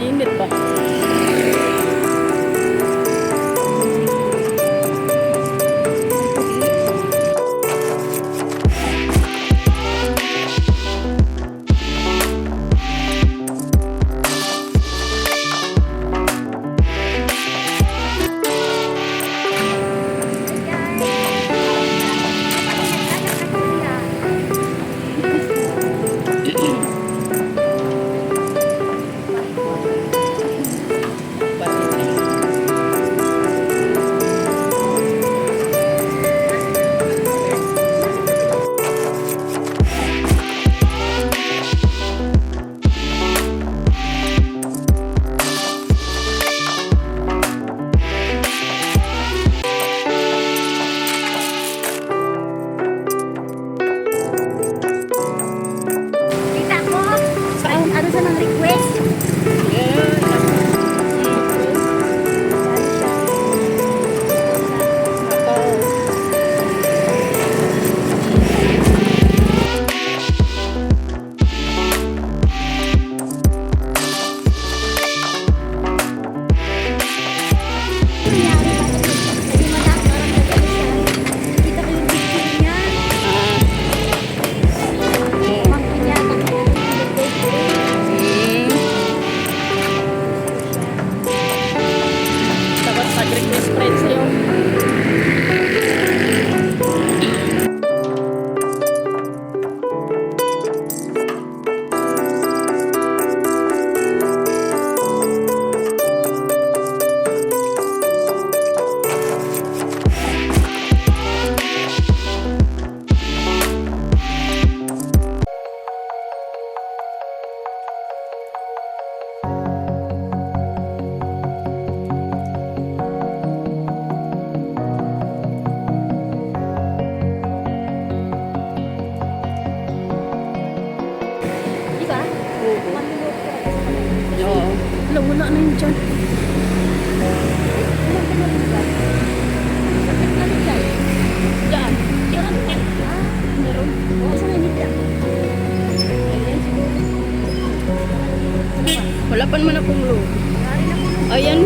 Init ba? Siguro. Wala pa naman akong load. Maaari na puno. Ayan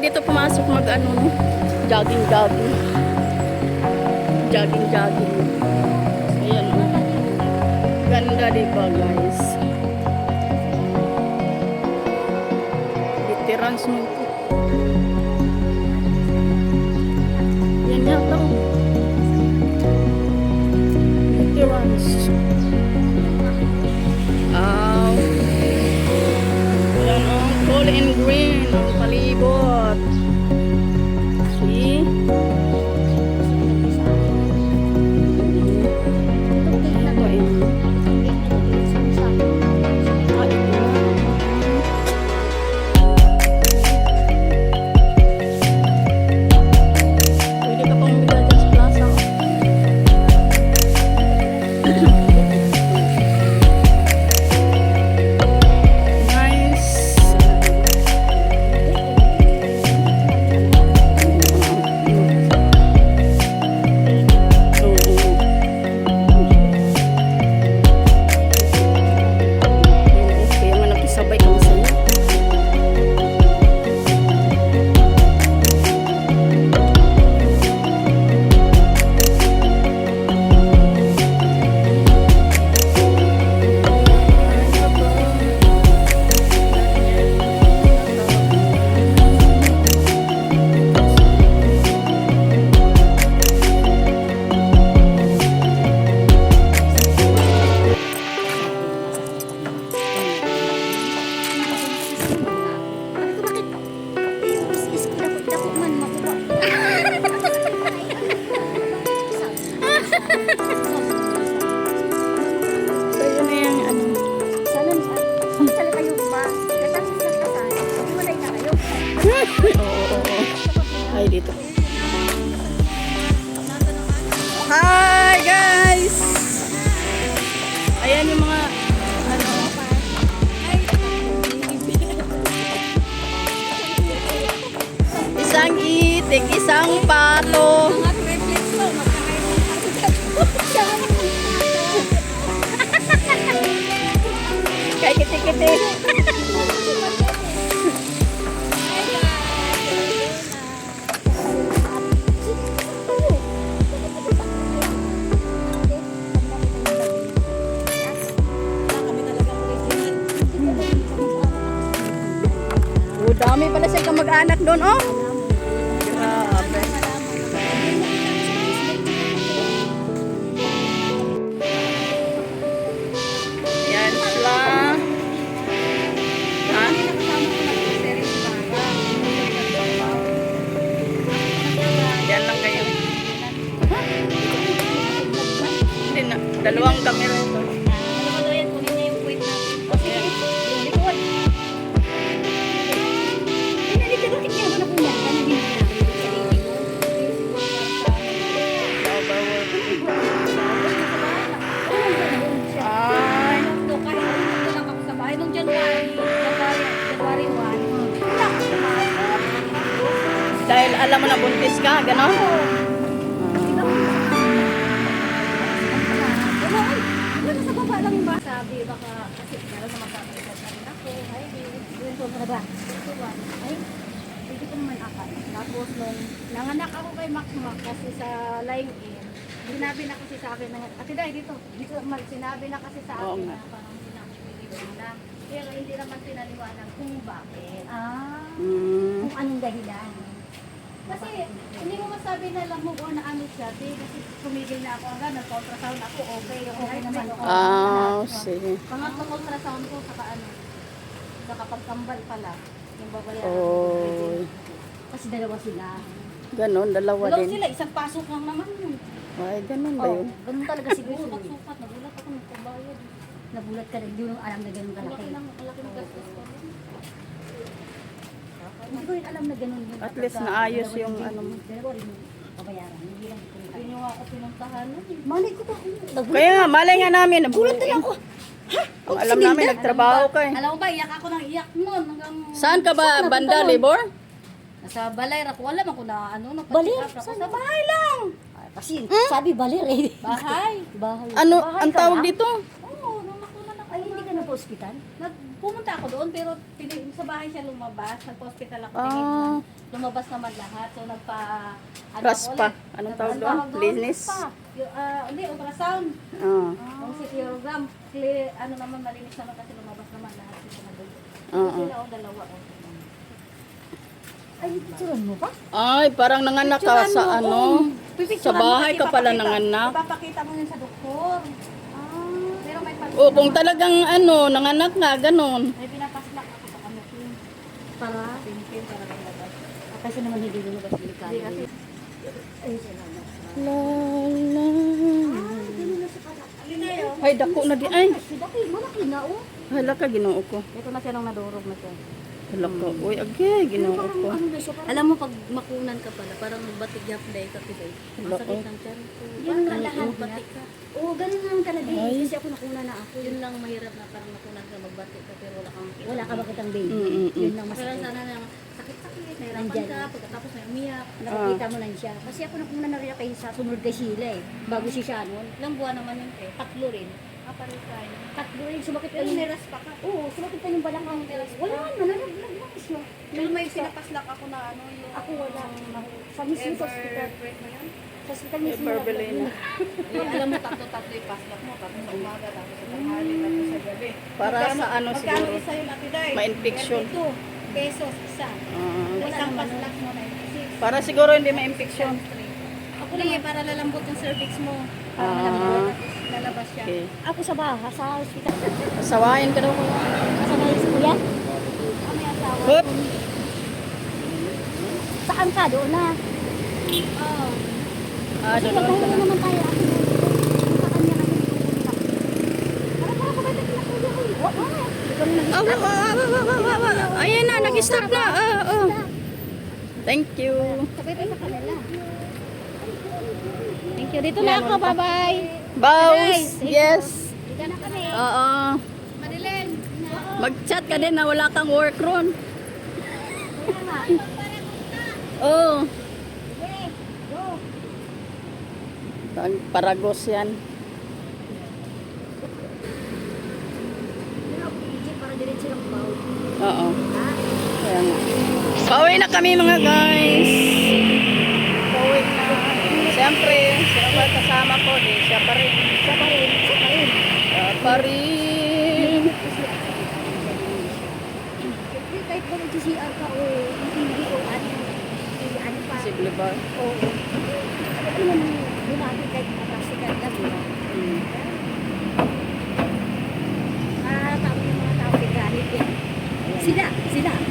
dito pumasok mag ano, no? Jogging, jogging. Jogging, jogging. Ayan, oh. Ganda di ba, guys? Veterans mo So yun na yung ano. Oo, oo, oo. Ay, dito. Hi, guys! Ayan yung mga ano. Isang itik, isang pato. Kiti-kiti. Oh, dami pala siya kamag-anak doon, oh. Dalawang camera ito. Ay. Nung January, January, January 1, wala ko sumasok. Dahil alam mo na buntis ka, gano'n? Meron naman kapalitan na rin ako. Ay, yun po ba? Ito ba? Ay, hindi ko naman akal. Tapos nung nanganak ako kay Max Mac kasi sa line in, sinabi na kasi sa akin na, ate dahil dito, dito, mag- sinabi na kasi sa akin na parang piniliwan na. Pero hindi naman pinaliwanag kung bakit. Ah, Mm. kung anong dahilan. Kasi hindi mo masabi na lang mo na ano siya, di, kasi tumigil na ako hanggang nag-ultrasound ako, okay, okay naman. Ah, sige. Pangatlong ultrasound ko, saka ano, saka pagkambal pala, yung babayaran. Oh, Kasi dalawa sila. ganon, dalawa Dalaw din. sila, isang pasok lang naman yun. Ay, ganon ba Oh, yun? ganun talaga siguro. Eh. pagsukat, nagulat ako ng pambayad. Nagulat ka rin, hindi mo alam na ganun Ang kalaki. laki ng, ang laki ng gastos ko. Hindi ko rin alam na ganun yun. At least naayos yung ano mo. Dalawa rin yung. Hindi lang nga ako pinuntahan nun. Malay ko ba? Nagulat Kaya nga, malay nga namin. Nagulat din ako. Ang alam namin, nagtrabaho ka eh. Alam mo ba, iyak ako ng iyak hanggang... Saan ka ba, banda, Libor? Nasa balay, ako wala man ko na ano, Balir? Sa bahay lang! Ah, Kasi sabi balir eh. Bahay? Bahay. Ano, Bahay ang tawag lang? dito? Oo, nung ako. Ay, hindi ka na po ospital? Nag, pumunta ako doon, pero pini, sa bahay siya lumabas. Nagpa-hospital ako. Ah. tingin lumabas naman lahat. So, nagpa... Ano Raspa. ulit. Anong tawag doon? tawag Linis? Yung, ah, hindi, ultrasound. Ah, Yung CProgram. Clear, ano naman, malinis naman kasi lumabas naman lahat. Kasi nag- Oo. Sila o dalawa. oh. Ay, picturean mo ba? Ay, parang nanganak ka sa ano? Sa bahay ka pala nanganak. Ipapakita mo yun sa doktor. Ah, pero may pas- O, kung talagang ano, nanganak nga, ganon. May pinapaslak ako sa ano. Para? Pinipin para lumabas. Ah, Kasi naman hindi lumabas delikado. Hindi kasi. Ay, salamat. La, la. Na yun? Ay, dako na di. Ay, malaki na oh. hala ka, ginoo ko. Ito na siya nung nadurog na siya. Hala ka. Uy, agay, ginoo ko. Ano na siya? Alam mo, pag makunan ka pala, parang nagbatig yap day ka. Wala Masakit ko. ng tiyan ko. Yun nga Parang lahat batik ka. Oo, ganun lang talaga eh. Ay. Kasi ako nakuna na ako. Yun lang mahirap na parang makunan ka magbatik ka pero wala kang Wala ka makitang baby. Mm, mm, mm. Yun lang Pero masakit. sana lang sakit-sakit, nahirapan Nandyan. ka, pagkatapos may umiyak. Nakikita mo lang siya. Kasi ako nakuna na rin ako sa sunod kay Sheila eh. Bago si Shannon. Ilang buwan naman yun eh. Tatlo rin. Ah, pareho tayo. Tatlo rin, sumakit pa Pero yung... niras pa ka. Oo, sumakit pa yung balakang. Wala naman, lang. Pero may pinapaslak ako na ano yung... Ako wala. Sa mismo sa hospital. Yun? Sa hospital mismo. Eh, alam mo, tatlo-tatlo yung paslak mo. Tapos sa umaga, tapos sa tanghali, tapos sa gabi. Para Magkano- sa ano Magkano siguro? isa yung atiday? Ma-infection. 22 pesos isa. Ah, Isang paslak mo na 96. para siguro hindi ma-infection. Ako lang eh, para lalambot yung cervix mo. Para Ah. malambot, tapos lalabas siya. Okay. Ako sa baha, sa hospital. Pasawayan ka daw. Kasama yung si kuya. Kami asawa. Hup! Saan ka? Doon na. Oo. Ah, Kasi doon naman tayo. Ako sa kanya pupunta. Para para ko ba ito ko? Wala. Ikaw na Ah, ah, ah, ah, ah, ah, ah. Ayan na, nag-stop na. Ah, ah. Thank you. Sabay tayo sa kanila. Thank you. Dito na ako. Bye-bye. Bows. Yes. Dito na kami. Oo. Madeline. Mag-chat ka din na wala kang work ron. Kaya Go. Pag Paragos yan. Oo. Kaya nga. Pauwi na kami mga guys. Pauwi na. Siyempre, sino ba kasama ko? Di, siya pa rin. Siya pa rin. Siya pa rin. Siya pa rin. Siyempre, kahit ba nag-CR ka o hindi o ano, ano pa. Posible ba? Oo. Ano naman, bumati kahit mapasikat ka, di ba? Hmm. Ah, tama yung mga tao Galit yan. Sila, sila.